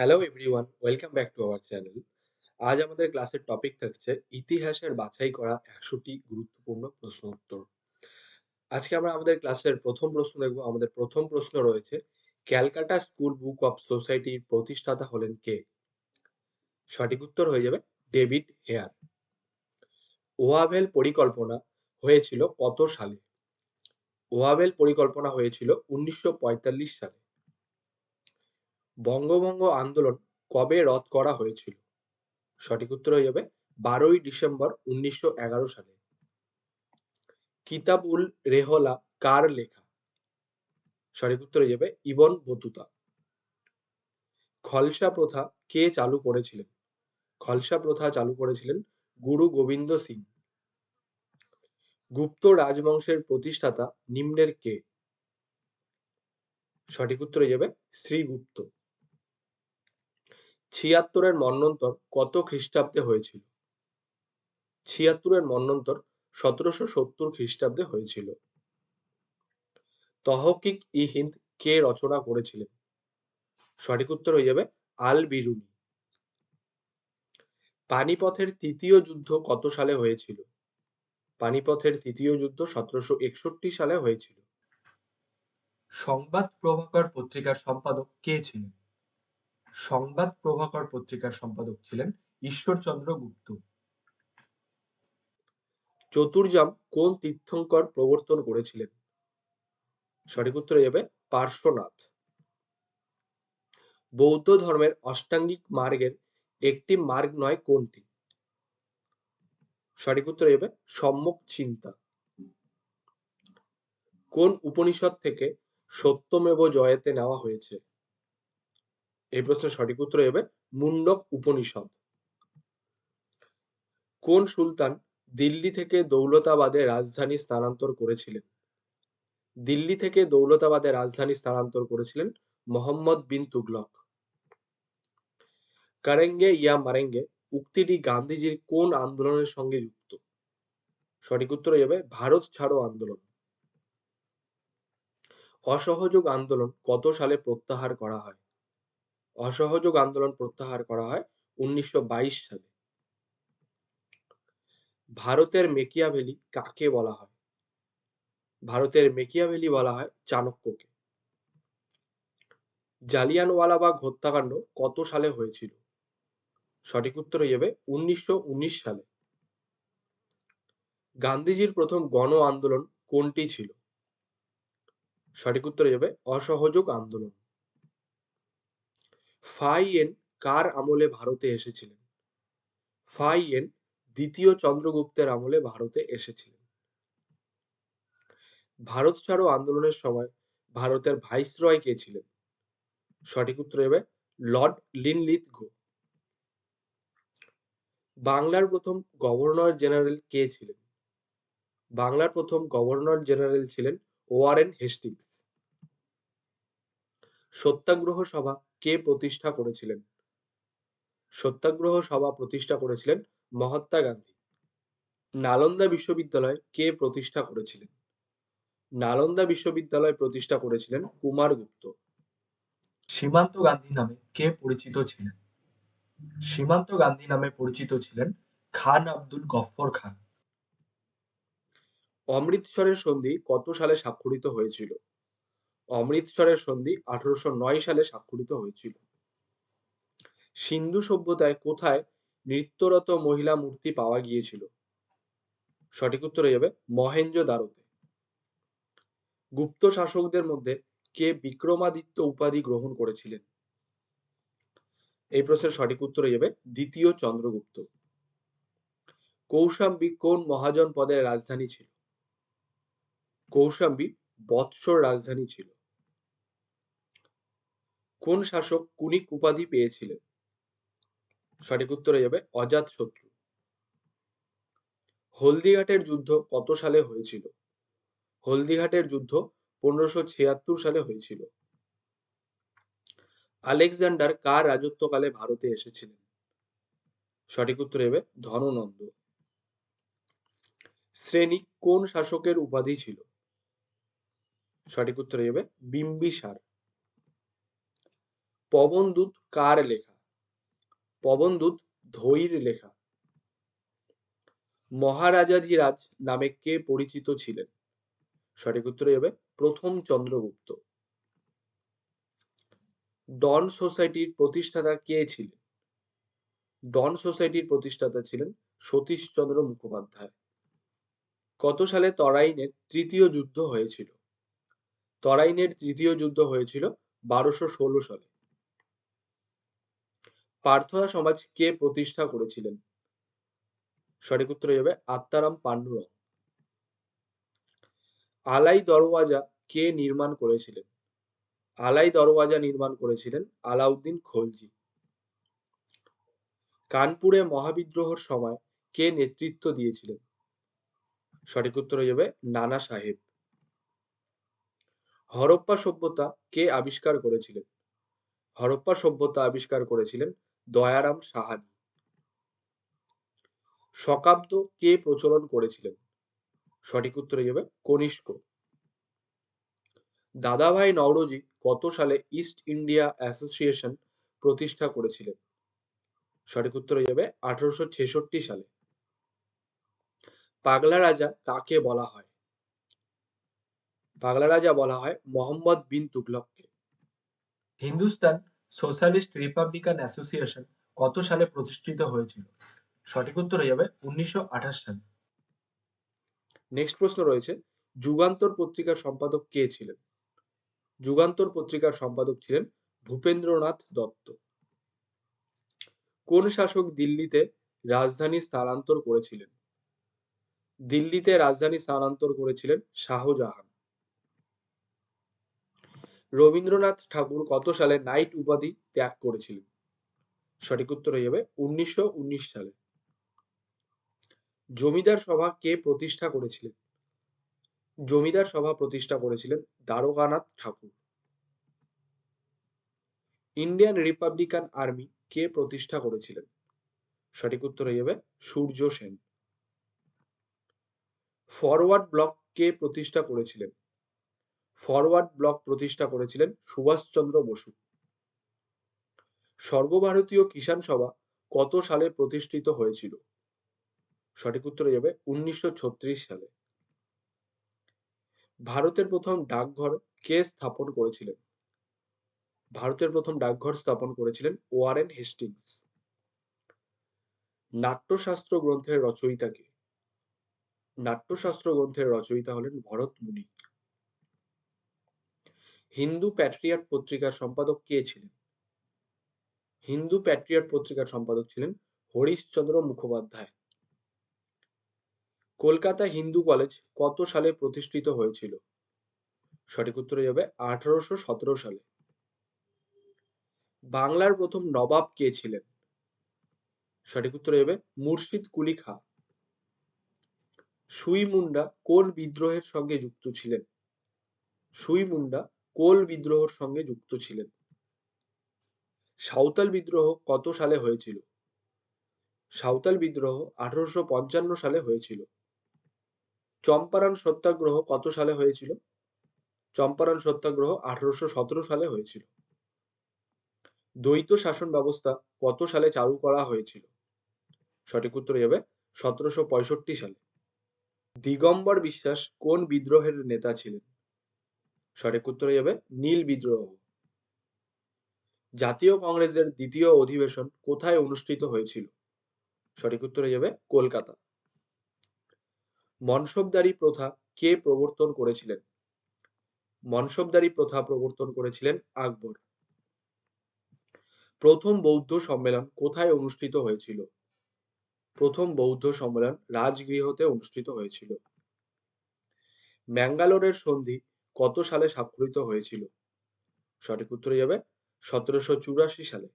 Hello everyone welcome back to our channel আজ আমাদের ক্লাসের টপিক থাকছে ইতিহাসের বাছাই করা একশোটি গুরুত্বপূর্ণ প্রশ্ন উত্তর। আজকে আমরা আমাদের ক্লাসের প্রথম প্রশ্ন দেখব। আমাদের প্রথম প্রশ্ন রয়েছে, ক্যালকাটা স্কুল বুক অফ সোসাইটির প্রতিষ্ঠাতা হলেন কে? সঠিক উত্তর হয়ে যাবে ডেভিড হেয়ার। ওয়াভেল পরিকল্পনা হয়েছিল কত সালে? ওয়াভেল পরিকল্পনা হয়েছিল উনিশশো পঁয়তাল্লিশ সালে। বঙ্গভঙ্গ আন্দোলন কবে রদ করা হয়েছিল? সঠিক উত্তর হয়ে যাবে বারোই ডিসেম্বর উনিশশো এগারো সালে। কিতাব উল রেহলা কার লেখা? সঠিক উত্তর হয়ে যাবে ইবন বতুতা। খলসা প্রথা কে চালু করেছিলেন? খলসা প্রথা চালু করেছিলেন গুরু গোবিন্দ সিং। গুপ্ত রাজবংশের প্রতিষ্ঠাতা নিম্নের কে? সঠিক উত্তর হয়ে যাবে শ্রীগুপ্ত। ছিয়াত্তরের মন্বন্তর কত খ্রিস্টাব্দে হয়েছিল? ছিয়াত্তরের মন্বন্তর সতেরোশো সত্তর খ্রিস্টাব্দে হয়েছিল। তহকিক ই হিন্দ কে রচনা করেছিলেন? সঠিক উত্তর হয়ে যাবে আল বিরুনি। পানিপথের তৃতীয় যুদ্ধ কত সালে হয়েছিল? পানিপথের তৃতীয় যুদ্ধ সতেরোশো একষট্টি সালে হয়েছিল। সংবাদ প্রভাকর পত্রিকার সম্পাদক কে ছিলেন? সংবাদ প্রভাকর পত্রিকার সম্পাদক ছিলেন ঈশ্বরচন্দ্র গুপ্ত। চতুর্জাম কোন তীর্থঙ্কর প্রবর্তন করেছিলেন? সঠিক উত্তর যাবে পার্শ্বনাথ। বৌদ্ধ ধর্মের অষ্টাঙ্গিক মার্গের একটি মার্গ নয়, কোনটি? সঠিক উত্তর যাবে সম্মুখ চিন্তা। কোন উপনিষদ থেকে সত্যমেব জয়েতে নেওয়া হয়েছে? এই প্রশ্নের সঠিক উত্তর হবে মুন্ডক উপনিষদ। কোন সুলতান দিল্লি থেকে দৌলতাবাদে রাজধানী স্থানান্তর করেছিলেন? দিল্লি থেকে দৌলতাবাদে রাজধানী স্থানান্তর করেছিলেন মোহাম্মদ বিন তুগলক। কারেঙ্গে ইয়া মারেঙ্গে উক্তিটি গান্ধীজির কোন আন্দোলনের সঙ্গে যুক্ত? সঠিক উত্তর হবে ভারত ছাড়ো আন্দোলন। অসহযোগ আন্দোলন কত সালে প্রত্যাহার করা হয়? অসহযোগ আন্দোলন প্রত্যাহার করা হয় উনিশশো বাইশ সালে। ভারতের মেকিয়াভেলি কাকে বলা হয়? ভারতের মেকিয়াভেলি বলা হয় চাণক্যকে। জালিয়ানওয়ালাবাগ হত্যাকাণ্ড কত সালে হয়েছিল? সঠিক উত্তর হয়ে যাবে উনিশশো উনিশ সালে। গান্ধীজির প্রথম গণ আন্দোলন কোনটি ছিল? সঠিক উত্তর হয়ে যাবে অসহযোগ আন্দোলন। ফাইয়েন কার আমলে ভারতে এসেছিলেন? ফাইয়েন দ্বিতীয় চন্দ্রগুপ্তের আমলে ভারতে এসেছিলেন। ভারত ছাড়ো আন্দোলনের সময় ভারতের ভাইসরয় কে ছিলেন? সঠিক উত্তর হবে লর্ড লিনলিথ গো। বাংলার প্রথম গভর্নর জেনারেল কে ছিলেন? বাংলার প্রথম গভর্নর জেনারেল ছিলেন ওয়ারেন হেস্টিংস। সত্যাগ্রহ সভা কে প্রতিষ্ঠা করেছিলেন? সত্যাগ্রহ সভা প্রতিষ্ঠা করেছিলেন মহাত্মা গান্ধী। নালন্দা বিশ্ববিদ্যালয় কে প্রতিষ্ঠা করেছিলেন? নালন্দা বিশ্ববিদ্যালয় প্রতিষ্ঠা করেছিলেন কুমার গুপ্ত। সীমান্ত গান্ধী নামে কে পরিচিত ছিলেন? সীমান্ত গান্ধী নামে পরিচিত ছিলেন খান আব্দুল গফর খান। অমৃতসরের সন্ধি কত সালে স্বাক্ষরিত হয়েছিল? অমৃতসরের সন্ধি আঠারোশো নয় সালে স্বাক্ষরিত হয়েছিল। সিন্ধু সভ্যতায় কোথায় নৃত্যরত মহিলা মূর্তি পাওয়া গিয়েছিল? সঠিক উত্তর হয়ে যাবে মহেঞ্জ দারোতে। গুপ্ত শাসকদের মধ্যে কে বিক্রমাদিত্য উপাধি গ্রহণ করেছিলেন? এই প্রশ্নের সঠিক উত্তর হয়ে যাবে দ্বিতীয় চন্দ্রগুপ্ত। কৌশাম্বী কোন মহাজন পদের রাজধানী ছিল? কৌশাম্বী বৎসর রাজধানী ছিল। কোন শাসক কুনিক উপাধি পেয়েছিলেন? সঠিক উত্তর হয়ে যাবে অজাত শত্রু। হলদিঘাটের যুদ্ধ কত সালে হয়েছিল? হলদিঘাটের যুদ্ধ পনেরোশো ছিয়াত্তর সালে হয়েছিল। আলেকজান্ডার কার রাজত্বকালে ভারতে এসেছিলেন? সঠিক উত্তর হবে ধননন্দ। শ্রেণি কোন শাসকের উপাধি ছিল? সঠিক উত্তর হবে বিম্বিসার। পবনদূত কার লেখা? পবনদূত ধৈর লেখা। মহারাজাধিরাজ নামে কে পরিচিত ছিলেন? সঠিক উত্তর হবে প্রথম চন্দ্রগুপ্ত। ডন সোসাইটির প্রতিষ্ঠাতা কে ছিলেন? ডন সোসাইটির প্রতিষ্ঠাতা ছিলেন সতীশচন্দ্র মুখোপাধ্যায়। কত সালে তরাইনের তৃতীয় যুদ্ধ হয়েছিল? তরাইনের তৃতীয় যুদ্ধ হয়েছিল বারোশো ষোলো সালে। প্রার্থনা সমাজ কে প্রতিষ্ঠা করেছিলেন। সঠিক উত্তর হবে আত্মারাম পান্ডুরং আলাই দরওয়াজা কে নির্মাণ করেছিলেন? আলাই দরওয়াজা নির্মাণ করেছিলেন আলাউদ্দিন খলজি। কানপুরে মহাবিদ্রোহর সময় কে নেতৃত্ব দিয়েছিলেন? সঠিক উত্তর হয়ে যাবে নানা সাহেব। হরপ্পা সভ্যতা কে আবিষ্কার করেছিলেন? হরপ্পা সভ্যতা আবিষ্কার করেছিলেন দয়ারাম সাহানি। শকাব্দ কে প্রচলন করেছিলেন? সঠিক উত্তর হয়ে যাবে কনিষ্ক। দাদাভাই নওরোজি কত সালে ইস্ট ইন্ডিয়া অ্যাসোসিয়েশন প্রতিষ্ঠা করেছিলেন? সঠিক উত্তর হয়ে যাবে আঠারোশো ছেষট্টি সালে। পাগলা রাজা কাকে বলা হয়? পাগলা রাজা বলা হয় মোহাম্মদ বিন তুগলককে হিন্দুস্তান সোশ্যালিস্ট রিপাবলিকান অ্যাসোসিয়েশন কত সালে প্রতিষ্ঠিত হয়েছিল? সঠিক উত্তর হয়ে যাবে উনিশশো সালে। নেক্সট প্রশ্ন রয়েছে, যুগান্তর পত্রিকার সম্পাদক কে ছিলেন? যুগান্তর পত্রিকার সম্পাদক ছিলেন ভূপেন্দ্রনাথ দত্ত। কোন শাসক দিল্লিতে রাজধানী স্থানান্তর করেছিলেন? দিল্লিতে রাজধানী স্থানান্তর করেছিলেন শাহজাহান। রবীন্দ্রনাথ ঠাকুর কত সালে নাইট উপাধি ত্যাগ করেছিলেন? সঠিক উত্তর হয়ে যাবে উনিশশো উনিশ সালে। জমিদার সভা কে প্রতিষ্ঠা করেছিলেন? জমিদার সভা প্রতিষ্ঠা করেছিলেন Dwarkanath Thakur. Indian republican army কে প্রতিষ্ঠা করেছিলেন? সঠিক উত্তর হয়ে যাবে সূর্য সেন। ফরওয়ার্ড ব্লক কে প্রতিষ্ঠা করেছিলেন? ফরওয়ার্ড ব্লক প্রতিষ্ঠা করেছিলেন সুভাষচন্দ্র বসু। সর্বভারতীয় কিষাণ সভা কত সালে প্রতিষ্ঠিত হয়েছিল? সঠিক উত্তর যাবে উনিশশো সালে। ভারতের প্রথম ডাকঘর কে স্থাপন করেছিলেন? ভারতের প্রথম ডাকঘর স্থাপন করেছিলেন ওয়ারেন হেস্টিংস। নাট্যশাস্ত্র গ্রন্থের রচয়িতাকে নাট্যশাস্ত্র গ্রন্থের রচয়িতা হলেন ভরত মুনি। হিন্দু প্যাট্রিয়াট পত্রিকার সম্পাদক কে ছিলেন? হিন্দু প্যাট্রিয়াট পত্রিকার সম্পাদক ছিলেন হরিশচন্দ্র মুখোপাধ্যায়। কলকাতা হিন্দু কলেজ কত সালে প্রতিষ্ঠিত হয়েছিল? সঠিক উত্তর যাবে আঠারোশো সতেরো সালে। বাংলার প্রথম নবাব কে ছিলেন? সঠিক উত্তর যাবে মুর্শিদ কুলি খা। সুই মুন্ডা কোন বিদ্রোহের সঙ্গে যুক্ত ছিলেন? সুই মুন্ডা কোল বিদ্রোহের সঙ্গে যুক্ত ছিলেন। সাঁওতাল বিদ্রোহ কত সালে হয়েছিল? সাঁওতাল বিদ্রোহ আঠারোশো পঞ্চান্ন সালে হয়েছিল। চম্পারণ সত্যাগ্রহ কত সালে হয়েছিল? চম্পারণ সত্যাগ্রহ আঠারোশো সতেরো সালে হয়েছিল। দ্বৈত শাসন ব্যবস্থা কত সালে চালু করা হয়েছিল? সঠিক উত্তর হবে সতেরোশো পঁয়ষট্টি সালে। দিগম্বর বিশ্বাস কোন বিদ্রোহের নেতা ছিলেন? সঠিক উত্তর হয়ে যাবে নীল বিদ্রোহ। জাতীয় কংগ্রেসের দ্বিতীয় অধিবেশন কোথায় অনুষ্ঠিত হয়েছিল? সঠিক উত্তর হয়ে যাবে কলকাতা। মনসবদারি প্রথা কে প্রবর্তন করেছিলেন? মনসবদারি প্রথা প্রবর্তন করেছিলেন আকবর। প্রথম বৌদ্ধ সম্মেলন কোথায় অনুষ্ঠিত হয়েছিল? প্রথম বৌদ্ধ সম্মেলন রাজগৃহতে অনুষ্ঠিত হয়েছিল। ম্যাঙ্গালোরের সন্ধি কত সালে স্বাক্ষরিত হয়েছিল? সঠিক উত্তরে যাবে সতেরোশো চুরাশি সালে।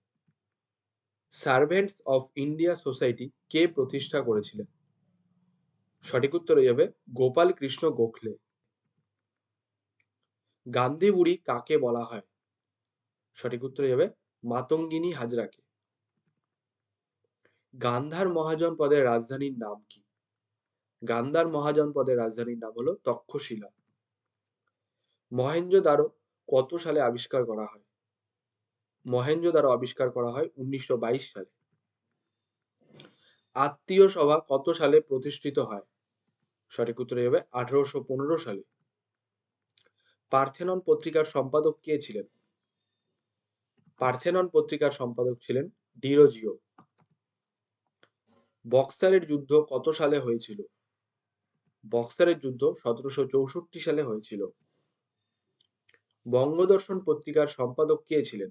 সার্ভেন্টস অফ ইন্ডিয়া সোসাইটি কে প্রতিষ্ঠা করেছিলেন? সঠিক উত্তর হয়ে যাবে গোপাল কৃষ্ণ গোখলে। গান্ধী বুড়ি কাকে বলা হয়? সঠিক উত্তর হয়ে যাবে মাতঙ্গিনী হাজরাকে। গান্ধার মহাজন পদের রাজধানীর নাম কি? গান্ধার মহাজন পদের রাজধানীর নাম হলো মহেঞ্জোদারো আবিষ্কার করা হয়? উনিশশো বাইশ সালে। আত্মীয় সভা কত সালে প্রতিষ্ঠিত হয়? সঠিক উত্তর হবে আঠারোশো পনেরো সালে। পার্থেনন পত্রিকার সম্পাদক কে ছিলেন? পার্থেনন পত্রিকার সম্পাদক ছিলেন ডিরোজিও। বক্সারের যুদ্ধ কত সালে হয়েছিল? বক্সারের যুদ্ধ সতেরোশো চৌষট্টি সালে হয়েছিল। বঙ্গদর্শন পত্রিকার সম্পাদক কে ছিলেন?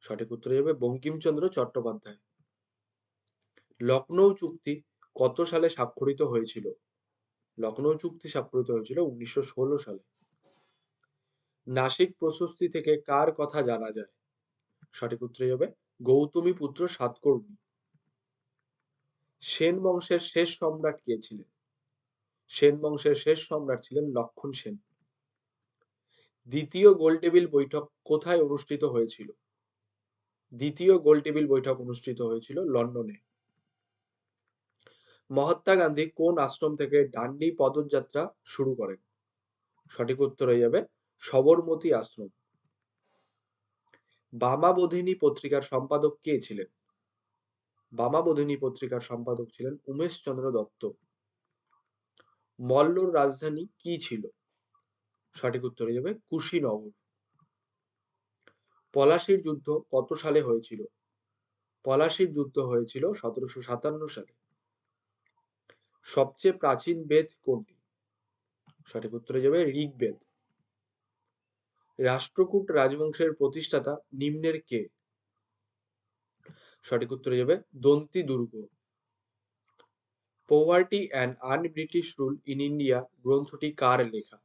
সঠিক উত্তর হবে বঙ্কিমচন্দ্র চট্টোপাধ্যায়। লখনৌ চুক্তি কত সালে স্বাক্ষরিত হয়েছিল? লখনৌ চুক্তি স্বাক্ষরিত হয়েছিল উনিশশো ষোলো সালে। নাসিক প্রশস্তি থেকে কার কথা জানা যায়? সঠিক উত্তর হবে গৌতমী পুত্র সাতকর্ণী। সেন বংশের শেষ সম্রাট কে ছিলেন? সেন বংশের শেষ সম্রাট ছিলেন লক্ষণ সেন। দ্বিতীয় গোলটেবিল বৈঠক কোথায় অনুষ্ঠিত হয়েছিল? দ্বিতীয় গোলটেবিল বৈঠক অনুষ্ঠিত হয়েছিল লন্ডনে। মহাত্মা গান্ধী কোন আশ্রম থেকে ডান্ডি পদযাত্রা শুরু করেন? সঠিক উত্তর হয়ে যাবে সবরমতী আশ্রম। বামাবোধিনী পত্রিকার সম্পাদক কে ছিলেন? বামাবোধিনী পত্রিকার সম্পাদক ছিলেন উমেশ চন্দ্র দত্ত। মল্লর রাজধানী কি ছিল? সঠিক উত্তর হয়ে যাবে কুশীনগর। পলাশির যুদ্ধ কত সালে হয়েছিল? পলাশির যুদ্ধ হয়েছিল সতেরোশো সাতান্ন সালে। সবচেয়ে প্রাচীন বেদ কোনটি? সঠিক উত্তরে যাবে ঋগ্বেদ। রাষ্ট্রকূট রাজবংশের প্রতিষ্ঠাতা নিম্নের কে? সঠিক উত্তরে যাবে দন্তি দুর্গ poverty and un British rule in India গ্রন্থটি কার লেখা?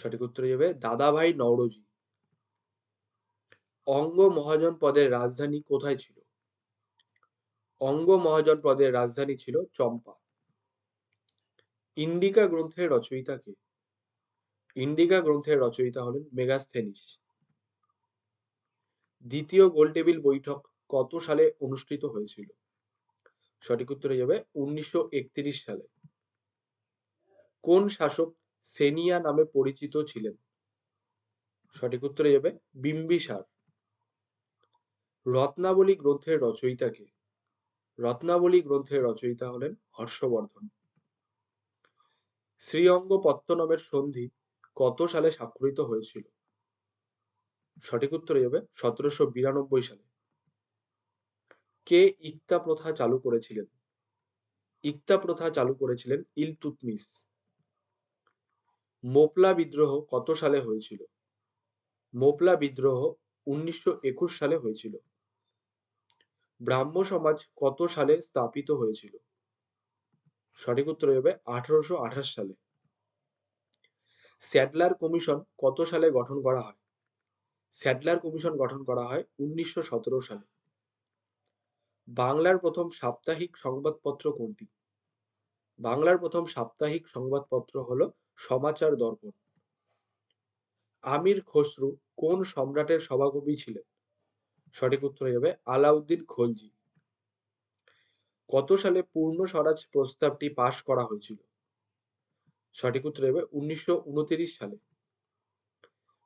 সঠিক উত্তরে যাবে দাদাভাই নওরোজি। অঙ্গ মহাজন পদের রাজধানী কোথায় ছিল? অঙ্গ মহাজন পদের রাজধানী ছিল চম্পা। ইন্ডিকা গ্রন্থের রচয়িতা কে? ইন্ডিকা গ্রন্থের রচয়িতা হলেন মেগাস্থেনিস। দ্বিতীয় গোলটেবিল বৈঠক কত সালে অনুষ্ঠিত হয়েছিল? সঠিক উত্তরে যাবে উনিশশো একত্রিশ সালে। কোন শাসক সেনিয়া নামে পরিচিত ছিলেন। সঠিক উত্তরে যাবে বিম্বিসার। রত্নাবলী গ্রন্থের রচয়িতা কে রত্নাবলী গ্রন্থের রচয়িতা হলেন হর্ষবর্ধন। শ্রীঅঙ্গ পত্তনমের সন্ধি কত সালে স্বাক্ষরিত হয়েছিল? সঠিক উত্তর যাবে সতেরোশো বিরানব্বই সালে। কে ইকতা প্রথা চালু করেছিলেন? ইকতা প্রথা চালু করেছিলেন ইলতুতমিস মোপলা বিদ্রোহ কত সালে হয়েছিল? মোপলা বিদ্রোহ উনিশশো একুশ সালে হয়েছিল। ব্রাহ্ম সমাজ কত সালে স্থাপিত হয়েছিল? সঠিক উত্তর হবে আঠারোশো আঠাশ সালে। স্যাডলার কমিশন কত সালে গঠন করা হয়? স্যাডলার কমিশন গঠন করা হয় উনিশশো সতেরো সালে। বাংলার প্রথম সাপ্তাহিক সংবাদপত্র কোনটি? বাংলার প্রথম সাপ্তাহিক সংবাদপত্র হলো সমাচার দর্পণ। আমির খসরু কোন সম্রাটের সভাকবি ছিলেন? সঠিক উত্তর হয়ে যাবে আলাউদ্দিন খলজি। কত সালে পূর্ণ স্বরাজ প্রস্তাবটি পাশ করা হয়েছিল? সঠিক উত্তর হবে উনিশশো উনত্রিশ সালে।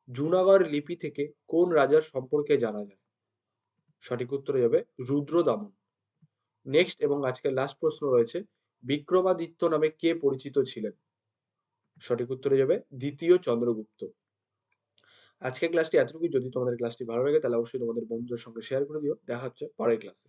জুনাগড় লিপি থেকে কোন রাজার সম্পর্কে জানা যায়? সঠিক উত্তর যাবে রুদ্র দামন। নেক্সট এবং আজকের লাস্ট প্রশ্ন রয়েছে, বিক্রমাদিত্য নামে কে পরিচিত ছিলেন? সঠিক উত্তরে যাবে দ্বিতীয় চন্দ্রগুপ্ত। আজকের ক্লাসটি এতটুকুই। যদি তোমাদের ক্লাসটি ভালো লাগে, তাহলে অবশ্যই তোমাদের বন্ধুদের সঙ্গে শেয়ার করে দিও। দেখা হচ্ছে পরের ক্লাসে